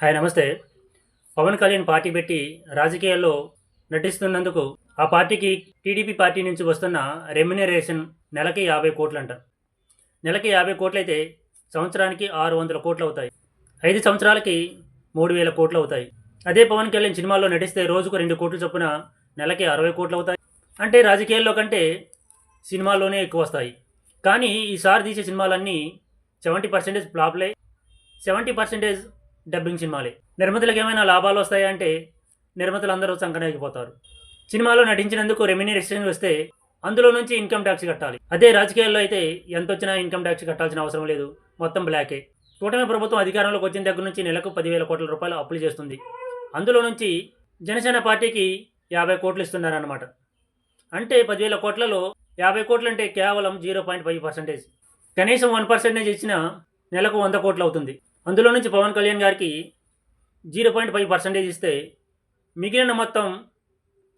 Hi నమస్తే. Pawan Kalyan party పెట్టి రాజకీయాల్లో నటిస్తున్నందుకు ఆ పార్టీకి టీడీపీ పార్టీ నుంచి వస్తున్న రెమ్యునరేషన్ నెలకి యాభై కోట్లంట. నెలకి యాభై కోట్లయితే సంవత్సరానికి ఆరు వందల కోట్లు అవుతాయి ఐదు సంవత్సరాలకి మూడు వేల కోట్లు అవుతాయి అదే పవన్ కళ్యాణ్ సినిమాల్లో నటిస్తే రోజుకు రెండు కోట్ల చొప్పున నెలకి అరవై కోట్లు అవుతాయి అంటే రాజకీయాల్లో కంటే సినిమాల్లోనే ఎక్కువ వస్తాయి కానీ ఈసారి తీసే సినిమాలన్నీ సెవెంటీ పర్సెంటేజ్ ఫ్లాప్లే. సెవెంటీ పర్సెంటేజ్ డబ్బింగ్ సినిమాలే. నిర్మాతలకు ఏమైనా లాభాలు వస్తాయా అంటే నిర్మాతలు అందరూ సంకనాగిపోతారు సినిమాలో నటించినందుకు రెమ్యునరేషన్ వస్తే అందులో నుంచి ఇన్కమ్ ట్యాక్స్ కట్టాలి. అదే రాజకీయాల్లో అయితే ఎంత వచ్చినా ఇన్కమ్ ట్యాక్స్ కట్టాల్సిన అవసరం లేదు. మొత్తం బ్లాకే. కూటమి ప్రభుత్వం అధికారంలోకి వచ్చిన దగ్గర నుంచి నెలకు పదివేల కోట్ల రూపాయలు అప్పులు చేస్తుంది. అందులో నుంచి జనసేన పార్టీకి యాభై కోట్లు ఇస్తున్నారన్నమాట. అంటే పదివేల కోట్లలో యాభై కోట్లు అంటే కేవలం జీరో పాయింట్ ఫైవ్ పర్సెంటేజ్. కనీసం వన్ పర్సెంటేజ్ ఇచ్చిన నెలకు వంద కోట్లు అవుతుంది. అందులో నుంచి పవన్ కళ్యాణ్ గారికి జీరో పాయింట్ ఫైవ్ పర్సెంటేజ్ ఇస్తే మిగిలిన మొత్తం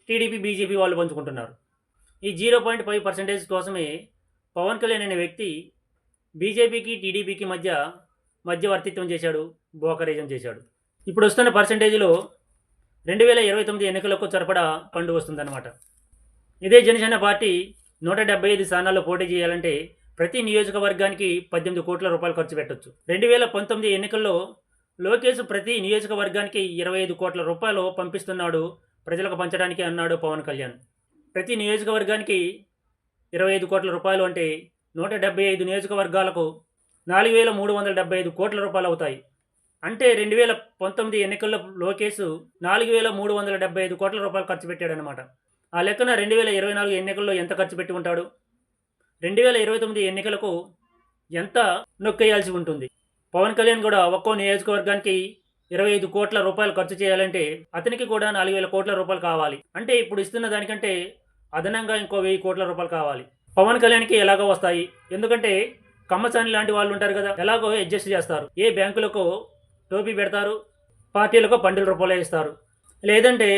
టీడీపీ బీజేపీ వాళ్ళు పంచుకుంటున్నారు. ఈ జీరో పాయింట్ ఫైవ్ పర్సెంటేజ్ కోసమే పవన్ కళ్యాణ్ అనే వ్యక్తి బీజేపీకి టీడీపీకి మధ్య మధ్యవర్తిత్వం చేశాడు బోకరేజం చేశాడు. ఇప్పుడు వస్తున్న పర్సెంటేజ్లో రెండు వేల ఇరవై తొమ్మిది ఎన్నికలకు సరిపడా పండు వస్తుందన్నమాట. ఇదే జనసేన పార్టీ నూట డెబ్బై ఐదు స్థానాల్లో పోటీ చేయాలంటే ప్రతి నియోజకవర్గానికి పద్దెనిమిది కోట్ల రూపాయలు ఖర్చు పెట్టొచ్చు. రెండు వేల పంతొమ్మిది ఎన్నికల్లో లోకేష్ ప్రతి నియోజకవర్గానికి ఇరవై ఐదు కోట్ల రూపాయలు పంపిస్తున్నాడు ప్రజలకు పంచడానికి అన్నాడు పవన్ కళ్యాణ్. ప్రతి నియోజకవర్గానికి ఇరవై ఐదు కోట్ల రూపాయలు అంటే నూట డెబ్బై ఐదు నియోజకవర్గాలకు నాలుగు వేల మూడు వందల డెబ్బై ఐదు కోట్ల రూపాయలు అవుతాయి. అంటే రెండు వేల పంతొమ్మిది ఎన్నికల్లో లోకేష్ నాలుగు వేల మూడు వందల డెబ్బై ఐదు కోట్ల రూపాయలు ఖర్చు పెట్టాడనమాట ఆ లెక్కన రెండు వేల ఇరవై నాలుగు ఎన్నికల్లో ఎంత ఖర్చు పెట్టి ఉంటాడు? రెండు వేల ఇరవై తొమ్మిది ఎన్నికలకు ఎంత నొక్కేయాల్సి ఉంటుంది? పవన్ కళ్యాణ్ కూడా ఒక్కో నియోజకవర్గానికి ఇరవై ఐదు కోట్ల రూపాయలు ఖర్చు చేయాలంటే అతనికి కూడా నాలుగు వేల కోట్ల రూపాయలు కావాలి. అంటే ఇప్పుడు ఇస్తున్న దానికంటే అదనంగా ఇంకో వెయ్యి కోట్ల రూపాయలు కావాలి. పవన్ కళ్యాణ్కి ఎలాగో వస్తాయి. ఎందుకంటే కమ్మసాని లాంటి వాళ్ళు ఉంటారు కదా ఎలాగో అడ్జస్ట్ చేస్తారు. ఏ బ్యాంకులకు టోపీ పెడతారు పార్టీలకు పండుల రూపాయలు ఇస్తారు. లేదంటే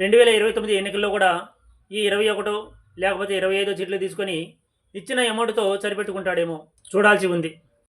రెండు వేల ఇరవై తొమ్మిది ఎన్నికల్లో కూడా ఈ ఇరవై ఒకటో లేకపోతే ఇరవై ఐదో సీట్లు తీసుకొని ఇచ్చిన అమౌంట్తో సరిపెట్టుకుంటాడేమో. చూడాల్సి ఉంది.